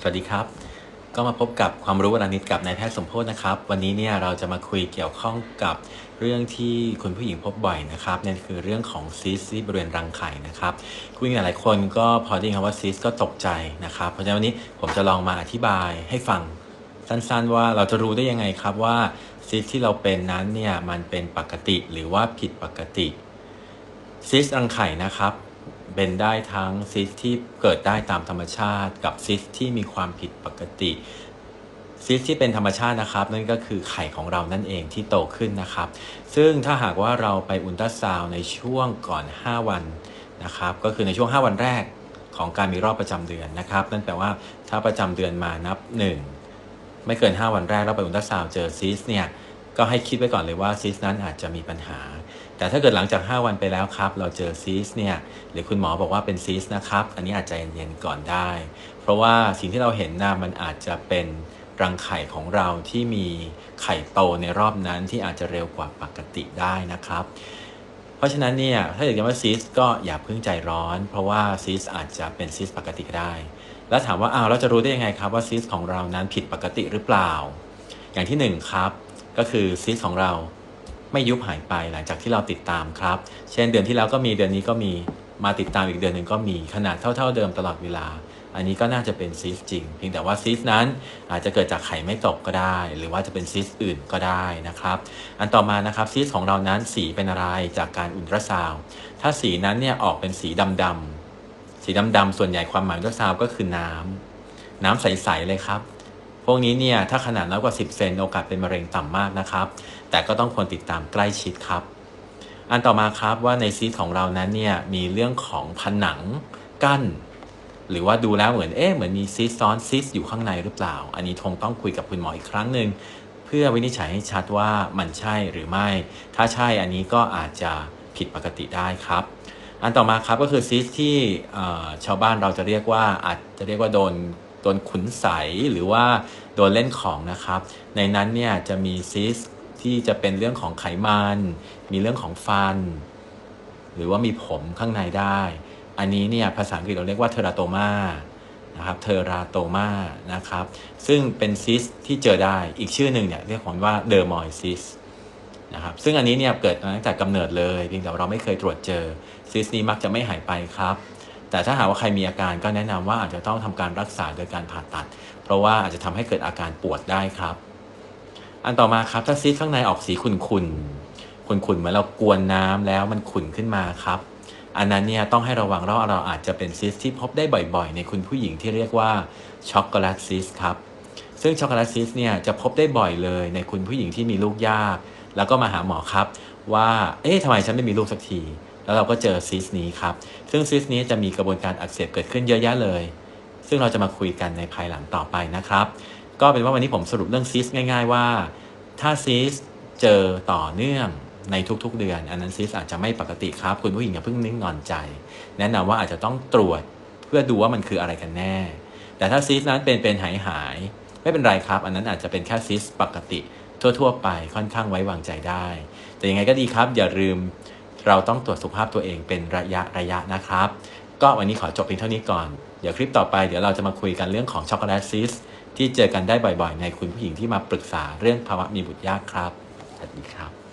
สวัสดีครับ ก็มาพบกับความรู้วันนิดกับนายแพทย์สมโพธนะครับ วันนี้เนี่ยเราจะมาคุยเกี่ยวข้องกับเรื่องที่คุณผู้หญิงพบบ่อยนะครับนั่นคือเรื่องของซีสที่บริเวณรังไข่นะครับคุณผู้หญิงหลายคนก็พอได้ยินคำว่าซีสก็ตกใจนะครับ เพราะฉะนั้นวันนี้ผมจะลองมาอธิบายให้ฟังสั้นๆ ว่าเราจะรู้ได้ยังไงครับว่าซีสที่เราเป็นนั้นเนี่ยมันเป็นปกติหรือว่าผิดปกติซิสรังไข่นะครับ เป็นได้ทั้งซิสที่เกิดได้ตามธรรมชาติ กับซิสที่มีความผิดปกติซิสที่เป็นธรรมชาตินะครับ นั่นก็คือไข่ของเรานั่นเองที่โตขึ้นนะครับ ซึ่งถ้าหากว่าเราไปอุลตราซาวในช่วงก่อน 5 วันนะครับ ก็คือในช่วง 5 วันแรกของการมีรอบประจำเดือนนะครับ นั่นแปลว่าถ้าประจำเดือนมานับ 1 ไม่เกิน 5 วันแรกเราไปอุลตราซาวเจอซิสเนี่ยก็ให้คิดไว้ก่อนเลยว่าซิสนั้นอาจจะมีปัญหา แต่ถ้าเกิดหลังจาก 5 วันไปแล้วครับ เราเจอซีสเนี่ยหรือคุณหมอบอกว่าเป็นซีสนะครับ อันนี้อาจจะเย็นๆก่อนได้ เพราะว่าสิ่งที่เราเห็นนะมันอาจจะเป็นรังไข่ของเราที่มีไข่โตในรอบนั้นที่อาจจะเร็วกว่าปกติได้นะครับ เพราะฉะนั้นเนี่ยถ้าอยากจะว่าซีสก็อย่าเพิ่งใจร้อน เพราะว่าซีสอาจจะเป็นซีสปกติก็ได้ แล้วถามว่าอ้าวเราจะรู้ได้ยังไงครับว่าซีสของเรานั้นผิดปกติหรือเปล่า อย่างที่หนึ่งครับก็คือซีสของเรา ไม่ยุบหายไปหลังจากที่เราติดตามครับ เช่นเดือนที่แล้วก็มีเดือนนี้ก็มีมาติดตามอีกเดือนหนึ่งก็มีขนาดเท่า ๆเดิมตลอดเวลา อันนี้ก็น่าจะเป็นซีสจริง เพียงแต่ว่าซีสนั้นอาจจะเกิดจากไข่ไม่ตกก็ได้ หรือว่าจะเป็นซีสอื่นก็ได้นะครับ อันต่อมานะครับซีสของเรานั้นสีเป็นอะไรจากการอุลตราซาวถ้าสีนั้นเนี่ยออกเป็นสีดำๆสีดำๆส่วนใหญ่ความหมายอุลตราซาวก็คือน้ำน้ำใสๆเลยครับ พวกนี้เนี่ยถ้าขนาดน้อยกว่า 10 เซนโอกาสเป็นมะเร็งต่ำมากนะครับ แต่ก็ต้องควรติดตามใกล้ชิดครับ อันต่อมาครับว่าในซีสของเรานั้นเนี่ยมีเรื่องของผนังกั้น หรือว่าดูแล้วเหมือนเอ๊ะเหมือนมีซีสซ้อนซีสอยู่ข้างในหรือเปล่า อันนี้คงต้องคุยกับคุณหมออีกครั้งหนึ่งเพื่อวินิจฉัยให้ชัดว่ามันใช่หรือไม่ ถ้าใช่อันนี้ก็อาจจะผิดปกติได้ครับ อันต่อมาครับก็คือซีสที่ชาวบ้านเราจะเรียกว่าอาจจะเรียกว่าโดน ดนขุนใสหรือว่าโดนเล่นของนะครับ ในนั้นเนี่ยจะมีซีสที่จะเป็นเรื่องของไขมัน มีเรื่องของฟัน หรือว่ามีผมข้างในได้ อันนี้เนี่ยภาษาอังกฤษเราเรียกว่าเทอราโตมานะครับเทอราโตมานะครับ ซึ่งเป็นซิสที่เจอได้อีกชื่อหนึ่งเนี่ยเรียกว่าเดอร์มอยซิสนะครับซึ่งอันนี้เนี่ยเกิดตั้งแต่กำเนิดเลยเพียงแต่เราไม่เคยตรวจเจอซิสนี้มักจะไม่หายไปครับ แต่ถ้าหากว่าใครมีอาการก็แนะนำว่าอาจจะต้องทำการรักษาโดยการผ่าตัด เพราะว่าอาจจะทำให้เกิดอาการปวดได้ครับ อันต่อมาครับถ้าซิสข้างในออกสีขุ่นๆขุ่นๆเหมือนเรากวนน้ำแล้วมันขุ่นขึ้นมาครับ อันนั้นเนี่ยต้องให้ระวังเราเราอาจจะเป็นซิสที่พบได้บ่อยๆ ในคุณผู้หญิงที่เรียกว่าช็อกโกแลตซิสครับซึ่งช็อกโกแลตซิสเนี่ยจะพบได้บ่อยเลยในคุณผู้หญิงที่มีลูกยาก แล้วก็มาหาหมอครับ ว่า เอ๊ะทำไมฉันไม่มีลูกสักที แล้วเราก็เจอซิสนี้ครับ ซึ่งซิสนี้จะมีกระบวนการอักเสบเกิดขึ้นเยอะแยะเลย ซึ่งเราจะมาคุยกันในภายหลังต่อไปนะครับ ก็เป็นว่าวันนี้ผมสรุปเรื่องซิสง่าย ๆ ว่า ถ้าซิสเจอต่อเนื่องในทุกๆ เดือน อันนั้นซิสอาจจะไม่ปกติครับ คุณผู้หญิงอย่าเพิ่งนิ่งนอนใจ แนะนำว่าอาจจะต้องตรวจเพื่อดูว่ามันคืออะไรกันแน่ แต่ถ้าซิสนั้นเป็นเป็นหายหายๆไม่เป็นไรครับ อันนั้นอาจจะเป็นแค่ซิสปกติ ทั่ว ๆ ไปค่อนข้างไว้วางใจได้ แต่ยังไงก็ดีครับ อย่าลืมเราต้องตรวจสุขภาพตัวเองเป็นระยะระยะนะครับ ก็วันนี้ขอจบเพียงเท่านี้ก่อน เดี๋ยวคลิปต่อไปเดี๋ยวเราจะมาคุยกันเรื่องของช็อกโกแลตซิสที่เจอกันได้บ่อยๆ ในคุณผู้หญิงที่มาปรึกษาเรื่องภาวะมีบุตรยากครับสวัสดีครับ